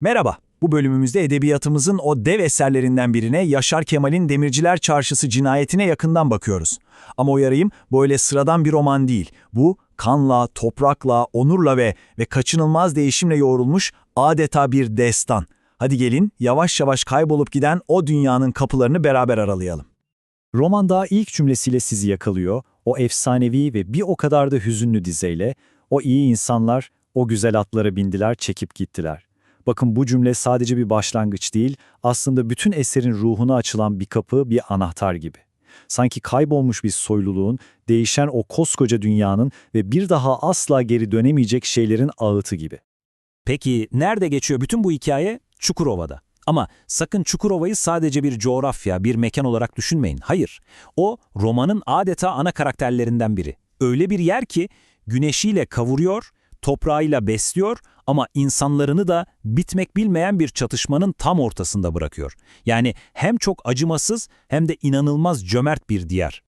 Merhaba, bu bölümümüzde edebiyatımızın o dev eserlerinden birine Yaşar Kemal'in Demirciler Çarşısı cinayetine yakından bakıyoruz. Ama uyarayım, böyle sıradan bir roman değil. Bu, kanla, toprakla, onurla ve ve kaçınılmaz değişimle yoğrulmuş adeta bir destan. Hadi gelin, yavaş yavaş kaybolup giden o dünyanın kapılarını beraber aralayalım. Roman daha ilk cümlesiyle sizi yakalıyor, o efsanevi ve bir o kadar da hüzünlü dizeyle, o iyi insanlar, o güzel atlara bindiler, çekip gittiler. Bakın bu cümle sadece bir başlangıç değil, aslında bütün eserin ruhuna açılan bir kapı, bir anahtar gibi. Sanki kaybolmuş bir soyluluğun, değişen o koskoca dünyanın ve bir daha asla geri dönemeyecek şeylerin ağıtı gibi. Peki nerede geçiyor bütün bu hikaye? Çukurova'da. Ama sakın Çukurova'yı sadece bir coğrafya, bir mekan olarak düşünmeyin. Hayır. O romanın adeta ana karakterlerinden biri. Öyle bir yer ki güneşiyle kavuruyor, toprağıyla besliyor ama insanlarını da bitmek bilmeyen bir çatışmanın tam ortasında bırakıyor. Yani hem çok acımasız hem de inanılmaz cömert bir diyar.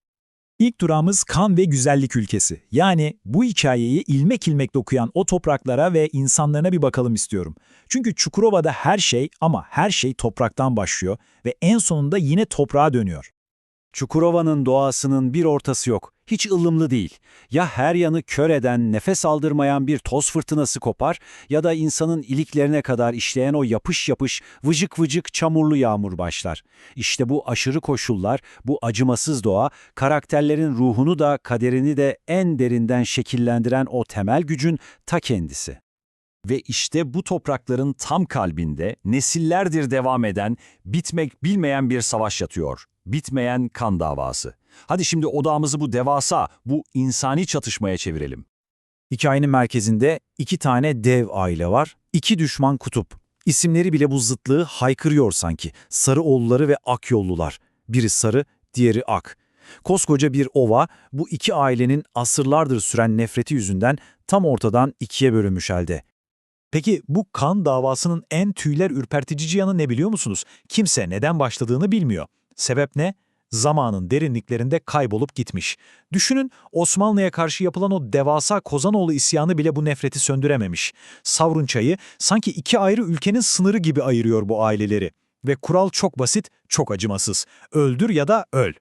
İlk durağımız kan ve güzellik ülkesi. Yani bu hikayeyi ilmek ilmek dokuyan o topraklara ve insanlarına bir bakalım istiyorum. Çünkü Çukurova'da her şey ama her şey topraktan başlıyor ve en sonunda yine toprağa dönüyor. Çukurova'nın doğasının bir ortası yok. Hiç ılımlı değil. Ya her yanı kör eden, nefes aldırmayan bir toz fırtınası kopar ya da insanın iliklerine kadar işleyen o yapış yapış, vıcık vıcık çamurlu yağmur başlar. İşte bu aşırı koşullar, bu acımasız doğa, karakterlerin ruhunu da kaderini de en derinden şekillendiren o temel gücün ta kendisi. Ve işte bu toprakların tam kalbinde nesillerdir devam eden, bitmek bilmeyen bir savaş yatıyor. Bitmeyen kan davası. Hadi şimdi odağımızı bu devasa, bu insani çatışmaya çevirelim. Hikayenin merkezinde iki tane dev aile var, iki düşman kutup. İsimleri bile bu zıtlığı haykırıyor sanki. Sarıoğulları ve Akyollular. Biri sarı, diğeri ak. Koskoca bir ova bu iki ailenin asırlardır süren nefreti yüzünden tam ortadan ikiye bölünmüş halde. Peki bu kan davasının en tüyler ürpertici yanı ne biliyor musunuz? Kimse neden başladığını bilmiyor. Sebep ne? Zamanın derinliklerinde kaybolup gitmiş. Düşünün Osmanlı'ya karşı yapılan o devasa Kozanoğlu isyanı bile bu nefreti söndürememiş. Savrun çayı sanki iki ayrı ülkenin sınırı gibi ayırıyor bu aileleri. Ve kural çok basit, çok acımasız. Öldür ya da öl.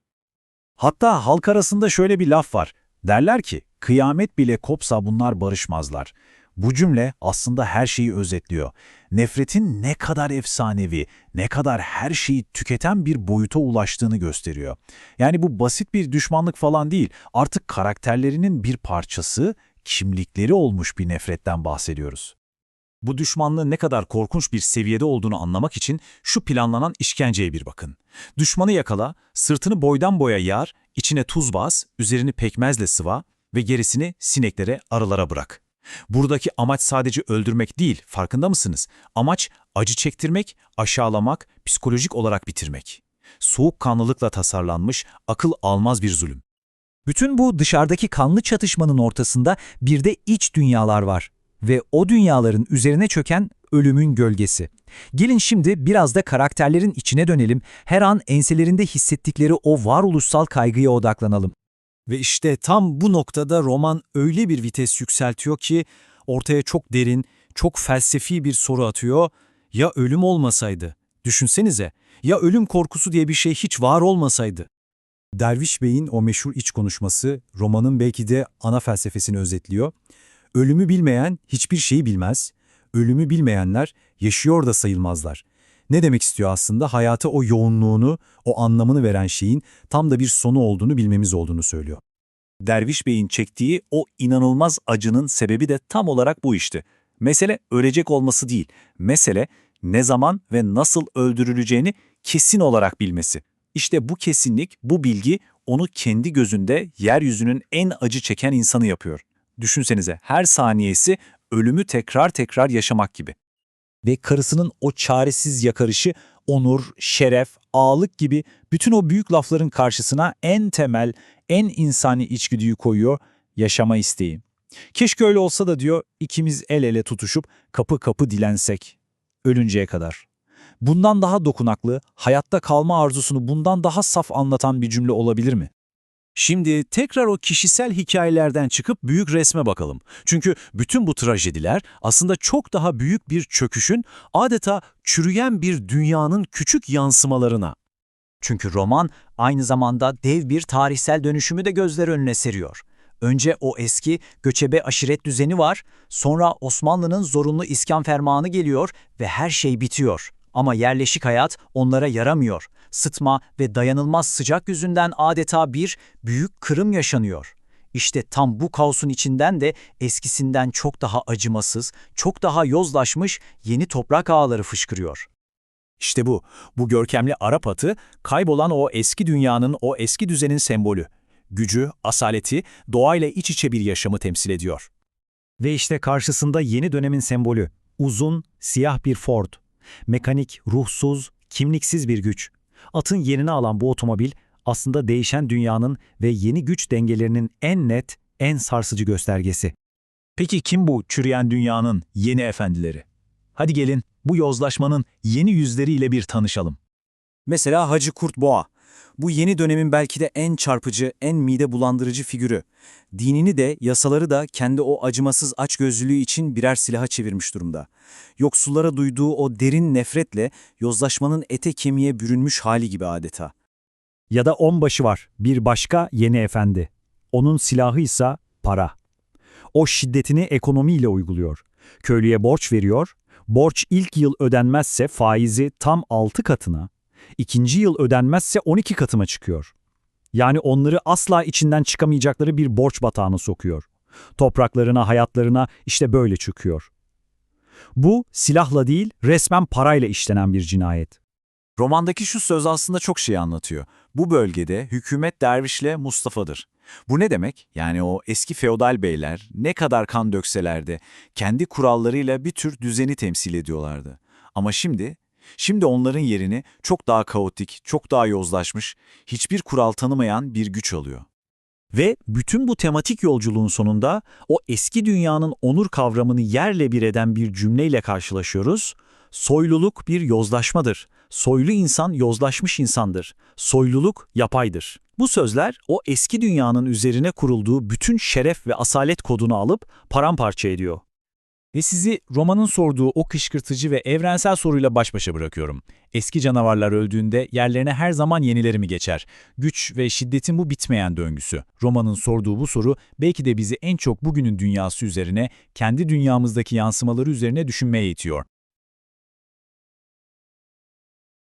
Hatta halk arasında şöyle bir laf var. Derler ki, kıyamet bile kopsa bunlar barışmazlar. Bu cümle aslında her şeyi özetliyor. Nefretin ne kadar efsanevi, ne kadar her şeyi tüketen bir boyuta ulaştığını gösteriyor. Yani bu basit bir düşmanlık falan değil, artık karakterlerinin bir parçası, kimlikleri olmuş bir nefretten bahsediyoruz. Bu düşmanlığın ne kadar korkunç bir seviyede olduğunu anlamak için şu planlanan işkenceye bir bakın. Düşmanı yakala, sırtını boydan boya yar, içine tuz bas, üzerini pekmezle sıva ve gerisini sineklere, arılara bırak. Buradaki amaç sadece öldürmek değil, farkında mısınız? Amaç acı çektirmek, aşağılamak, psikolojik olarak bitirmek. Soğukkanlılıkla tasarlanmış, akıl almaz bir zulüm. Bütün bu dışarıdaki kanlı çatışmanın ortasında bir de iç dünyalar var ve o dünyaların üzerine çöken ölümün gölgesi. Gelin şimdi biraz da karakterlerin içine dönelim, her an enselerinde hissettikleri o varoluşsal kaygıya odaklanalım. Ve işte tam bu noktada roman öyle bir vites yükseltiyor ki ortaya çok derin, çok felsefi bir soru atıyor. Ya ölüm olmasaydı? Düşünsenize, ya ölüm korkusu diye bir şey hiç var olmasaydı? Derviş Bey'in o meşhur iç konuşması romanın belki de ana felsefesini özetliyor. Ölümü bilmeyen hiçbir şeyi bilmez, ölümü bilmeyenler yaşıyor da sayılmazlar. Ne demek istiyor aslında? Hayata o yoğunluğunu, o anlamını veren şeyin tam da bir sonu olduğunu bilmemiz olduğunu söylüyor. Derviş Bey'in çektiği o inanılmaz acının sebebi de tam olarak bu işte. Mesele ölecek olması değil, mesele ne zaman ve nasıl öldürüleceğini kesin olarak bilmesi. İşte bu kesinlik, bu bilgi onu kendi gözünde yeryüzünün en acı çeken insanı yapıyor. Düşünsenize her saniyesi ölümü tekrar tekrar yaşamak gibi. Ve karısının o çaresiz yakarışı onur, şeref, ağalık gibi bütün o büyük lafların karşısına en temel, en insani içgüdüyü koyuyor, yaşama isteği. Keşke öyle olsa da diyor, ikimiz el ele tutuşup kapı kapı dilensek. Ölünceye kadar. Bundan daha dokunaklı, hayatta kalma arzusunu bundan daha saf anlatan bir cümle olabilir mi? Şimdi tekrar o kişisel hikayelerden çıkıp büyük resme bakalım. Çünkü bütün bu trajediler aslında çok daha büyük bir çöküşün, adeta çürüyen bir dünyanın küçük yansımalarına. Çünkü roman aynı zamanda dev bir tarihsel dönüşümü de gözler önüne seriyor. Önce o eski göçebe aşiret düzeni var, sonra Osmanlı'nın zorunlu iskan fermanı geliyor ve her şey bitiyor. Ama yerleşik hayat onlara yaramıyor. Sıtma ve dayanılmaz sıcak yüzünden adeta bir büyük kırım yaşanıyor. İşte tam bu kaosun içinden de eskisinden çok daha acımasız, çok daha yozlaşmış yeni toprak ağları fışkırıyor. İşte bu, bu görkemli Arap atı kaybolan o eski dünyanın, o eski düzenin sembolü. Gücü, asaleti, doğayla iç içe bir yaşamı temsil ediyor. Ve işte karşısında yeni dönemin sembolü. Uzun, siyah bir Ford. Mekanik, ruhsuz, kimliksiz bir güç. Atın yerini alan bu otomobil aslında değişen dünyanın ve yeni güç dengelerinin en net, en sarsıcı göstergesi. Peki kim bu çürüyen dünyanın yeni efendileri? Hadi gelin bu yozlaşmanın yeni yüzleriyle bir tanışalım. Mesela Hacı Kurt Boğa. Bu yeni dönemin belki de en çarpıcı, en mide bulandırıcı figürü. Dinini de, yasaları da kendi o acımasız açgözlülüğü için birer silaha çevirmiş durumda. Yoksullara duyduğu o derin nefretle yozlaşmanın ete kemiğe bürünmüş hali gibi adeta. Ya da onbaşı var, bir başka yeni efendi. Onun silahı ise para. O şiddetini ekonomiyle uyguluyor. Köylüye borç veriyor, borç ilk yıl ödenmezse faizi tam 6 katına, ikinci yıl ödenmezse 12 katına çıkıyor. Yani onları asla içinden çıkamayacakları bir borç batağına sokuyor. Topraklarına, hayatlarına işte böyle çöküyor. Bu silahla değil, resmen parayla işlenen bir cinayet. Romandaki şu söz aslında çok şey anlatıyor. Bu bölgede hükümet dervişle Mustafa'dır. Bu ne demek? Yani o eski feodal beyler ne kadar kan dökseler de kendi kurallarıyla bir tür düzeni temsil ediyorlardı. Ama şimdi, şimdi onların yerini çok daha kaotik, çok daha yozlaşmış, hiçbir kural tanımayan bir güç alıyor. Ve bütün bu tematik yolculuğun sonunda o eski dünyanın onur kavramını yerle bir eden bir cümleyle karşılaşıyoruz. Soyluluk bir yozlaşmadır. Soylu insan yozlaşmış insandır. Soyluluk yapaydır. Bu sözler o eski dünyanın üzerine kurulduğu bütün şeref ve asalet kodunu alıp paramparça ediyor. Ve sizi romanın sorduğu o kışkırtıcı ve evrensel soruyla baş başa bırakıyorum. Eski canavarlar öldüğünde yerlerine her zaman yenileri mi geçer? Güç ve şiddetin bu bitmeyen döngüsü. Romanın sorduğu bu soru belki de bizi en çok bugünün dünyası üzerine, kendi dünyamızdaki yansımaları üzerine düşünmeye itiyor.